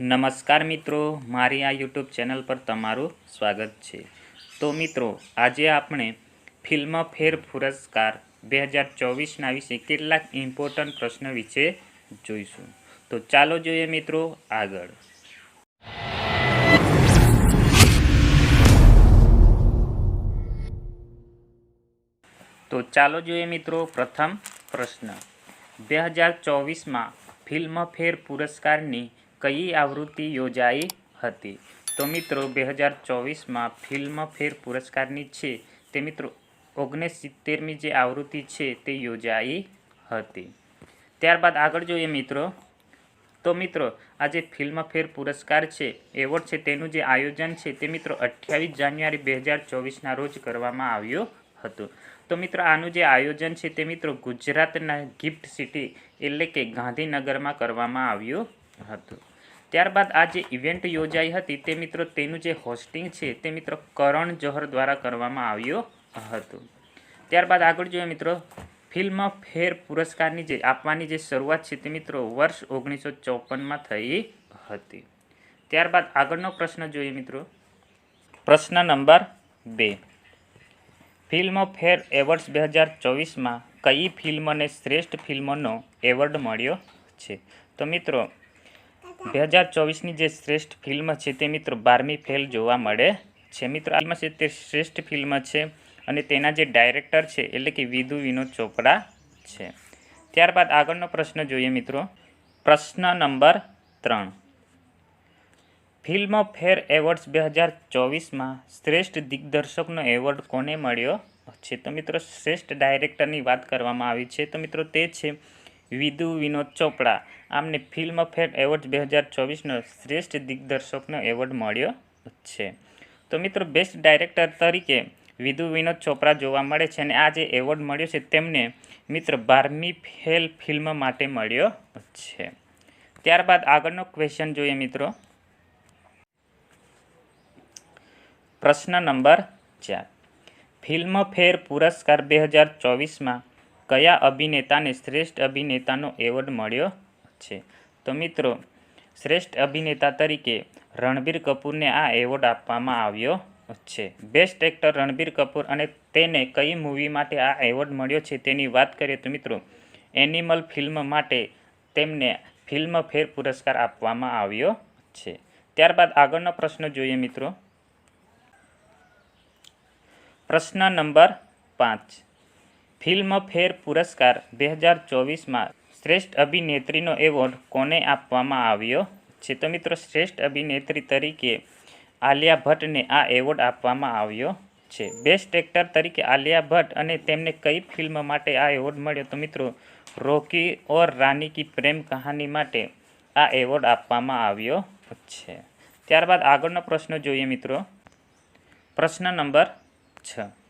નમસ્કાર મિત્રો, મારી આ યુટ્યુબ ચેનલ પર તમારું સ્વાગત છે. તો મિત્રો, આજે આપણે ફિલ્મફેર પુરસ્કાર બે હજાર ચોવીસના વિશે કેટલાક ઇમ્પોર્ટન્ટ પ્રશ્ન વિશે જોઈશું. તો ચાલો જોઈએ મિત્રો આગળ. તો ચાલો જોઈએ મિત્રો પ્રથમ પ્રશ્ન. બે હજાર ચોવીસમાં ફિલ્મફેર પુરસ્કારની કઈ આવૃત્તિ યોજાઈ હતી? તો મિત્રો, બે હજાર ચોવીસમાં ફિલ્મફેર પુરસ્કારની છે. તે મિત્રો, ઓગણસિત્તેરમી જે આવૃત્તિ છે તે યોજાઈ હતી. ત્યારબાદ આગળ જોઈએ મિત્રો. તો મિત્રો, આ જે ફિલ્મફેર પુરસ્કાર છે, એવોર્ડ છે તેનું જે આયોજન છે તે મિત્રો અઠ્યાવીસ જાન્યુઆરી બે હજાર ચોવીસના રોજ કરવામાં આવ્યું હતું. તો મિત્રો, આનું જે આયોજન છે તે મિત્રો ગુજરાતના ગિફ્ટ સિટી એટલે કે ગાંધીનગરમાં કરવામાં આવ્યું હતું. ત્યારબાદ આ જે ઇવેન્ટ યોજાઈ હતી તે મિત્રો તેનું જે હોસ્ટિંગ છે તે મિત્રો કરણ જોહર દ્વારા કરવામાં આવ્યો હતું. ત્યારબાદ આગળ જોઈએ મિત્રો, ફિલ્મ ફેર પુરસ્કારની જે આપવાની જે શરૂઆત છે તે મિત્રો વર્ષ ઓગણીસો ચોપનમાં થઈ હતી. ત્યારબાદ આગળનો પ્રશ્ન જોઈએ મિત્રો, પ્રશ્ન નંબર બે. ફિલ્મ ફેર એવોર્ડ્સ બે હજાર ચોવીસમાં કઈ ફિલ્મને શ્રેષ્ઠ ફિલ્મનો એવોર્ડ મળ્યો છે? તો મિત્રો બે હજાર ચોવીસની જે શ્રેષ્ઠ ફિલ્મ છે તે મિત્રો બારમી ફેલ જોવા મળે છે. મિત્રો ફિલ્મ છે તે શ્રેષ્ઠ ફિલ્મ છે અને તેના જે ડાયરેક્ટર છે, એટલે કે વિધુ વિનોદ ચોપડા છે. ત્યારબાદ આગળનો પ્રશ્ન જોઈએ મિત્રો. પ્રશ્ન નંબર ત્રણ. ફિલ્મ ફેર એવોર્ડ્સ બે હજાર ચોવીસમાં શ્રેષ્ઠ દિગ્દર્શકનો એવોર્ડ કોને મળ્યો છે? તો મિત્રો, શ્રેષ્ઠ ડાયરેક્ટરની વાત કરવામાં આવી છે. તો મિત્રો, તે છે વિધુ વિનોદ ચોપડા. આમને ફિલ્મ ફેર એવોર્ડ બે હજાર ચોવીસનો શ્રેષ્ઠ દિગ્દર્શકનો એવોર્ડ મળ્યો છે. તો મિત્રો, બેસ્ટ ડાયરેક્ટર તરીકે વિધુ વિનોદ ચોપરા જોવા મળે છે અને આ જે એવોર્ડ મળ્યો છે તેમને, મિત્ર, બારમી ફેલ ફિલ્મ માટે મળ્યો છે. ત્યારબાદ આગળનો ક્વેશ્ચન જોઈએ મિત્રો. પ્રશ્ન નંબર ચાર. ફિલ્મફેર પુરસ્કાર બે હજાર ચોવીસમાં કયા અભિનેતાને શ્રેષ્ઠ અભિનેતાનો એવોર્ડ મળ્યો છે? તો મિત્રો, શ્રેષ્ઠ અભિનેતા તરીકે રણબીર કપૂરને આ એવોર્ડ આપવામાં આવ્યો છે. બેસ્ટ એક્ટર રણબીર કપૂર અને તેને કઈ મૂવી માટે આ એવોર્ડ મળ્યો છે તેની વાત કરીએ તો મિત્રો, એનિમલ ફિલ્મ માટે તેમને ફિલ્મફેર પુરસ્કાર આપવામાં આવ્યો છે. ત્યારબાદ આગળનો પ્રશ્ન જોઈએ મિત્રો. પ્રશ્ન નંબર પાંચ. ફિલ્મફેર પુરસ્કાર બે હજાર ચોવીસમાં શ્રેષ્ઠ અભિનેત્રીનો એવોર્ડ કોને આપવામાં આવ્યો? છે તો મિત્રો શ્રેષ્ઠ અભિનેત્રી તરીકે આલિયા ભટ્ટને આ એવોર્ડ આપવામાં આવ્યો છે. બેસ્ટ એક્ટર તરીકે આલિયા ભટ્ટ અને તેમને કઈ ફિલ્મ માટે આ એવોર્ડ મળ્યો? તો મિત્રો, રોકી ઓર રાની કી પ્રેમ કહાની માટે આ એવોર્ડ આપવામાં આવ્યો છે. ત્યારબાદ આગળનો પ્રશ્ન જોઈએ મિત્રો. પ્રશ્ન નંબર છ.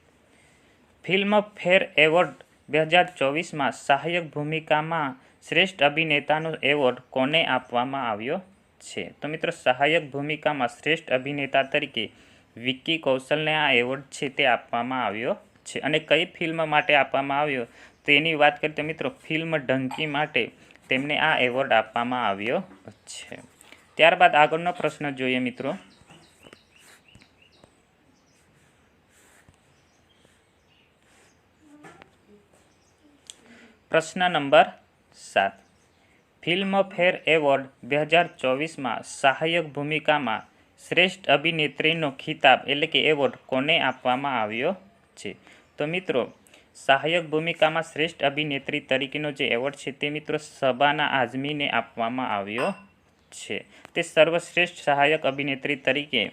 ફિલ્મફેર એવોર્ડ બે હજાર ચોવીસમાં સહાયક ભૂમિકામાં શ્રેષ્ઠ અભિનેતાનો એવોર્ડ કોને આપવામાં આવ્યો છે? તો મિત્રો, સહાયક ભૂમિકામાં શ્રેષ્ઠ અભિનેતા તરીકે વિક્કી કૌશલને આ એવોર્ડ છે તે આપવામાં આવ્યો છે. અને કઈ ફિલ્મ માટે આપવામાં આવ્યો? તેની વાત કરીએ તો મિત્રો, ફિલ્મ ડંકી માટે તેમને આ એવોર્ડ આપવામાં આવ્યો છે. ત્યારબાદ આગળનો પ્રશ્ન જોઈએ મિત્રો. પ્રશ્ન નંબર સાત. ફિલ્મફેર એવોર્ડ બે હજાર ચોવીસમાં સહાયક ભૂમિકામાં શ્રેષ્ઠ અભિનેત્રીનો ખિતાબ એટલે કે એવોર્ડ કોને આપવામાં આવ્યો છે? તો મિત્રો, સહાયક ભૂમિકામાં શ્રેષ્ઠ અભિનેત્રી તરીકેનો જે એવોર્ડ છે તે મિત્રો સબાના આઝમીને આપવામાં આવ્યો છે. તે સર્વશ્રેષ્ઠ સહાયક અભિનેત્રી તરીકે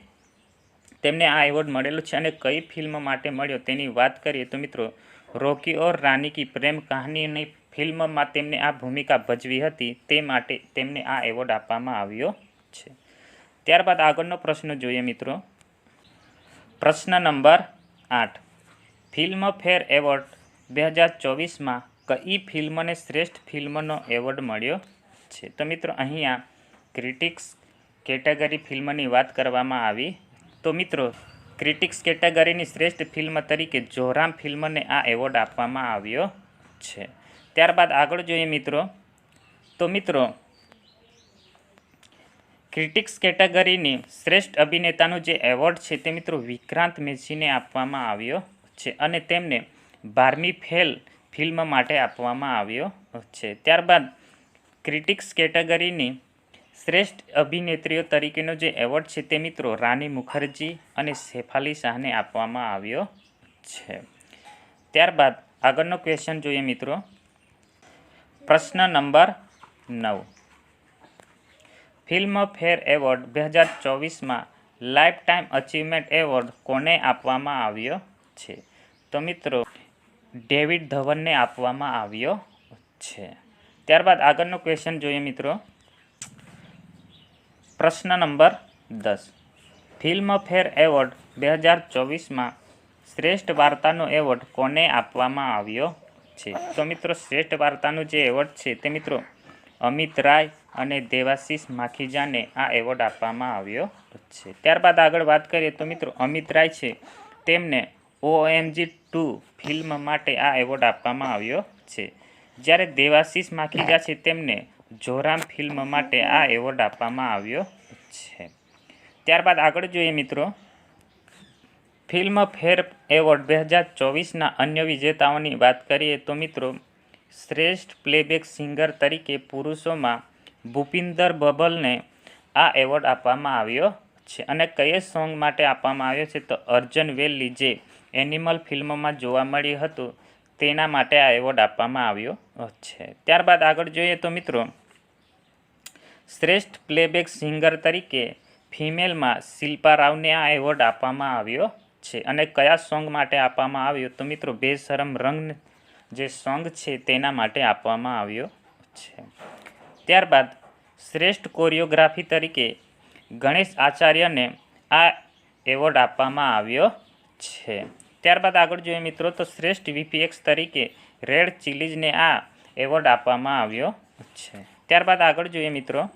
તેમને આ એવોર્ડ મળેલો છે અને કઈ ફિલ્મ માટે મળ્યો તેની વાત કરીએ તો મિત્રો રોકી ઓર રાની કી પ્રેમ કહાનીની ફિલ્મમાં તેમને આ ભૂમિકા ભજવી હતી તે માટે તેમને આ એવોર્ડ આપવામાં આવ્યો છે. ત્યારબાદ આગળનો પ્રશ્ન જોઈએ મિત્રો. પ્રશ્ન નંબર આઠ. ફિલ્મફેર એવોર્ડ બે હજાર ચોવીસમાં કઈ ફિલ્મને શ્રેષ્ઠ ફિલ્મનો એવોર્ડ મળ્યો છે? તો મિત્રો, અહીંયા ક્રિટિક્સ કેટેગરી ફિલ્મની વાત કરવામાં આવી. તો મિત્રો ક્રિટિક્સ કેટેગરીની શ્રેષ્ઠ ફિલ્મ તરીકે જોરામ ફિલ્મને આ એવોર્ડ આપવામાં આવ્યો છે. ત્યારબાદ આગળ જોઈએ મિત્રો. તો મિત્રો, ક્રિટિક્સ કેટેગરીની શ્રેષ્ઠ અભિનેતાનો જે એવોર્ડ છે તે મિત્રો વિક્રાંત મેસીને આપવામાં આવ્યો છે અને તેમને બારમી ફેલ ફિલ્મ માટે આપવામાં આવ્યો છે. ત્યારબાદ ક્રિટિક્સ કેટેગરીની શ્રેષ્ઠ અભિનેત્રીઓ તરીકેનો જે એવોર્ડ છે તે મિત્રો રાની મુખર્જી અને શેફાલી શાહને આપવામાં આવ્યો છે. ત્યારબાદ આગળનો ક્વેશ્ચન જોઈએ મિત્રો. પ્રશ્ન નંબર નવ. ફિલ્મફેર એવોર્ડ બે હજાર ચોવીસમાં લાઈફ ટાઈમ અચીવમેન્ટ એવોર્ડ કોને આપવામાં આવ્યો છે? તો મિત્રો, ડેવિડ ધવનને આપવામાં આવ્યો છે. ત્યારબાદ આગળનો ક્વેશ્ચન જોઈએ મિત્રો. પ્રશ્ન નંબર દસ. ફિલ્મફેર એવોર્ડ બે હજાર ચોવીસમાં શ્રેષ્ઠ વાર્તાનો એવોર્ડ કોને આપવામાં આવ્યો છે? તો મિત્રો, શ્રેષ્ઠ વાર્તાનો જે એવોર્ડ છે તે મિત્રો અમિત રાય અને દેવાશીષ માખીજાને આ એવોર્ડ આપવામાં આવ્યો છે. ત્યારબાદ આગળ વાત કરીએ તો મિત્રો, અમિત રાય છે તેમને ઓએમજી ટુ ફિલ્મ માટે આ એવોર્ડ આપવામાં આવ્યો છે. જ્યારે દેવાશીષ માખીજા છે તેમને જોરામ ફિલ્મ માટે આ એવોર્ડ આપવામાં આવ્યો છે. ત્યારબાદ આગળ જોઈએ મિત્રો. ફિલ્મ ફેર એવોર્ડ બે હજાર ચોવીસના અન્ય વિજેતાઓની વાત કરીએ તો મિત્રો, શ્રેષ્ઠ પ્લેબેક સિંગર તરીકે પુરુષોમાં ભૂપિન્દર બબલને આ એવોર્ડ આપવામાં આવ્યો છે અને કયે સોંગ માટે આપવામાં આવ્યો છે તો અર્જન વેલ્લી જે એનિમલ ફિલ્મમાં જોવા મળ્યું હતું તેના માટે આ એવોર્ડ આપવામાં આવ્યો છે. ત્યારબાદ આગળ જોઈએ તો મિત્રો શ્રેષ્ઠ પ્લેબેક સિંગર તરીકે ફિમેલમાં શિલ્પા રાવને આ એવોર્ડ આપવામાં આવ્યો છે અને કયા સોંગ માટે આપવામાં આવ્યો તો મિત્રો બેશરમ રંગ જે સોંગ છે તેના માટે આપવામાં આવ્યો છે. ત્યારબાદ શ્રેષ્ઠ કોરિયોગ્રાફી તરીકે ગણેશ આચાર્યને આ એવોર્ડ આપવામાં આવ્યો છે. ત્યારબાદ આગળ જોઈએ મિત્રો તો શ્રેષ્ઠ વીપીએક્સ તરીકે રેડ ચિલીઝને આ એવોર્ડ આપવામાં આવ્યો છે. ત્યારબાદ આગળ જોઈએ મિત્રો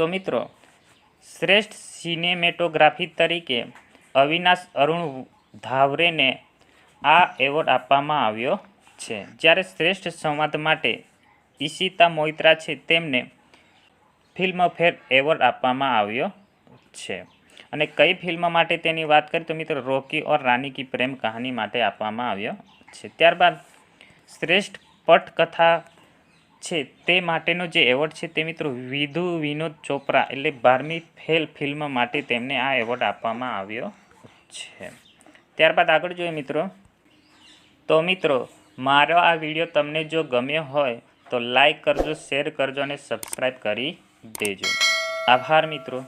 તો મિત્રો, શ્રેષ્ઠ સિનેમેટોગ્રાફી તરીકે અવિનાશ અરુણ ધાવરેને આ એવોર્ડ આપવામાં આવ્યો છે. જ્યારે શ્રેષ્ઠ સંવાદ માટે ઈશિતા મોઇત્રા છે, તેમને ફિલ્મફેર એવોર્ડ આપવામાં આવ્યો છે. અને કઈ ફિલ્મ માટે તેની વાત કરીએ તો મિત્રો, રોકી ઓર રાની કી પ્રેમ કહાની માટે આપવામાં આવ્યો છે. ત્યારબાદ શ્રેષ્ઠ પટકથા છે, તે માટેનો જે એવોર્ડ છે તે મિત્રો વિધુ વિનોદ ચોપરા એટલે બારમી ફેલ ફિલ્મ માટે તેમને આ એવોર્ડ આપવામાં આવ્યો છે. ત્યારબાદ આગળ જોઈએ મિત્રો. તો મિત્રો, મારો આ વીડિયો તમને જો ગમ્યો હોય તો લાઈક કરજો, શેર કરજો અને સબસ્ક્રાઈબ કરી દેજો. આભાર મિત્રો.